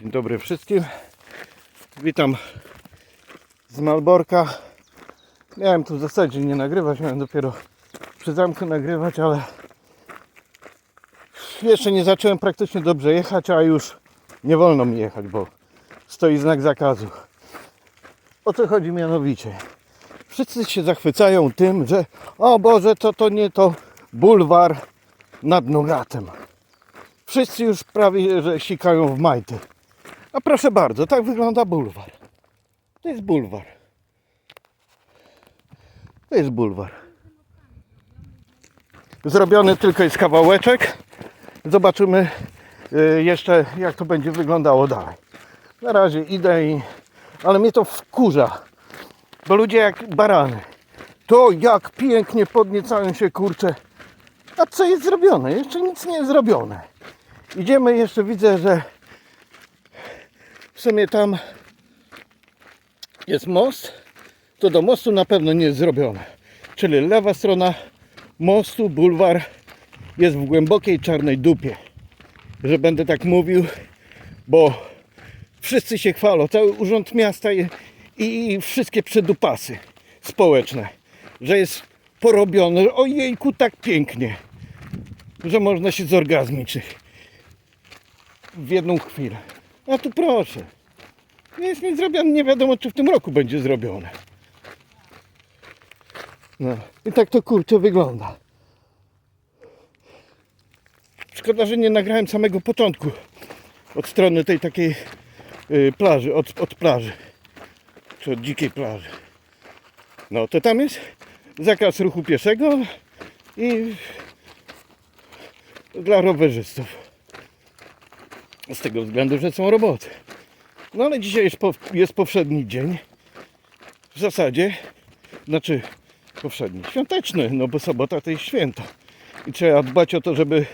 Dzień dobry wszystkim. Witam z Malborka. Miałem tu w zasadzie nie nagrywać, miałem dopiero przy zamku nagrywać, ale jeszcze nie zacząłem praktycznie dobrze jechać, a już nie wolno mi jechać, bo stoi znak zakazu. O co chodzi mianowicie? Wszyscy się zachwycają tym, że o Boże, to to nie to bulwar nad Nogatem. Wszyscy już prawie, że sikają w majty. A proszę bardzo, tak wygląda bulwar. To jest bulwar. To jest bulwar. Zrobiony tylko jest kawałeczek. Zobaczymy y, jeszcze jak to będzie wyglądało dalej. Na razie idę i... Ale mnie to wkurza. Bo ludzie jak barany. To jak pięknie podniecają się kurcze. A co jest zrobione? Jeszcze nic nie jest zrobione. Idziemy jeszcze widzę, że w sumie tam jest most. To do mostu na pewno nie jest zrobione. Czyli lewa strona mostu, bulwar jest w głębokiej czarnej dupie. Że będę tak mówił, bo wszyscy się chwalą, cały urząd miasta i, wszystkie przedupasy społeczne, że jest porobione. Ojejku, tak pięknie, że można się zorgazmić w jedną chwilę. A tu proszę. Nie jest nic zrobione, nie wiadomo czy w tym roku będzie zrobione. No i tak to kurczę wygląda. Szkoda, że nie nagrałem samego początku od strony tej takiej y, plaży, od, od plaży. Czy od dzikiej plaży. No to tam jest zakaz ruchu pieszego i dla rowerzystów. Z tego względu, że są roboty. No ale dzisiaj jest, po, jest powszedni dzień. W zasadzie, znaczy powszedni, świąteczny, no bo sobota to jest święto. I trzeba dbać o to, żeby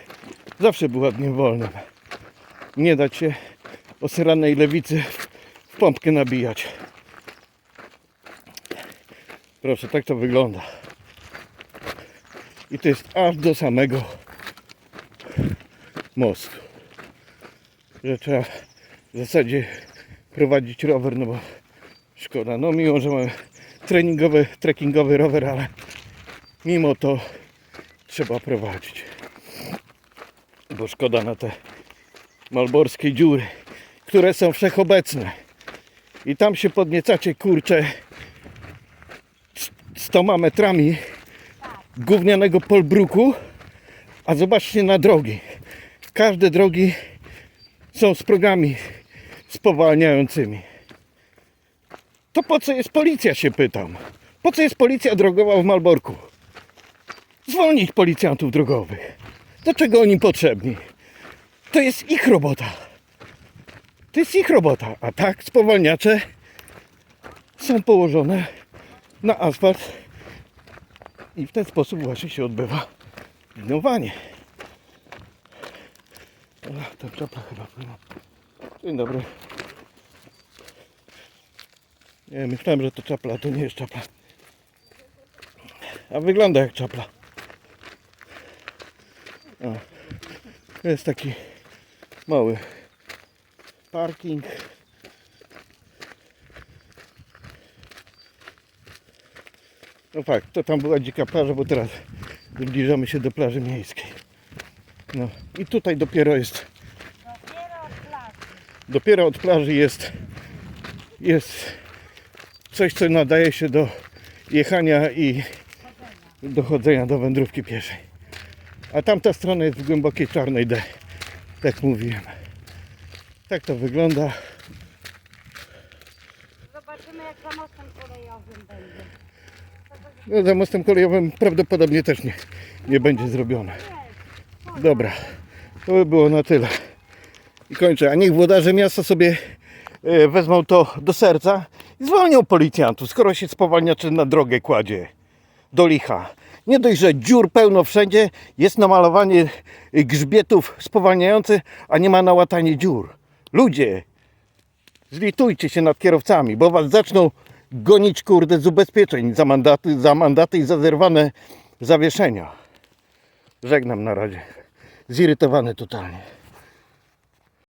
zawsze była dniem wolnym. Nie dać się osranej lewicy w pompkę nabijać. Proszę, tak to wygląda. I to jest aż do samego mostu. Że trzeba w zasadzie prowadzić rower, no bo szkoda. No mimo, że mamy treningowy, trekkingowy rower, ale mimo to trzeba prowadzić. Bo szkoda na te malborskie dziury, które są wszechobecne. I tam się podniecacie, kurcze, z 100 metrami gównianego polbruku, a zobaczcie na drogi. Każde drogi są z progami spowalniającymi. To po co jest policja, się pytam. Po co jest policja drogowa w Malborku? Zwolnić policjantów drogowych. Do czego oni potrzebni? To jest ich robota. To jest ich robota. A tak spowalniacze są położone na asfalt i w ten sposób właśnie się odbywa linowanie. O, tam czapla chyba. Dzień dobry. Nie, myślałem, że to czapla, to nie jest czapla. A wygląda jak czapla. O, jest taki mały parking. No fakt, to tam była dzika plaża, bo teraz zbliżamy się do plaży miejskiej. No i tutaj dopiero jest, Dopiero od plaży. dopiero od plaży jest, jest coś, co nadaje się do jechania i dochodzenia do wędrówki pieszej. A tamta strona jest w głębokiej czarnej D, tak mówiłem. Tak to wygląda. Zobaczymy jak za mostem kolejowym będzie. No, za mostem kolejowym prawdopodobnie też nie, nie będzie zrobione. Dobra, to by było na tyle. I kończę. A niech włodarze miasta sobie e, wezmą to do serca i zwolnią policjantów, skoro się spowalniaczy na drogę kładzie do licha. Nie dość, że dziur pełno wszędzie, jest namalowanie grzbietów spowalniających, a nie ma na łatanie dziur. Ludzie, zlitujcie się nad kierowcami, bo was zaczną gonić kurde z ubezpieczeń za mandaty, za mandaty i za zerwane zawieszenia. Żegnam na razie. Zirytowany totalnie.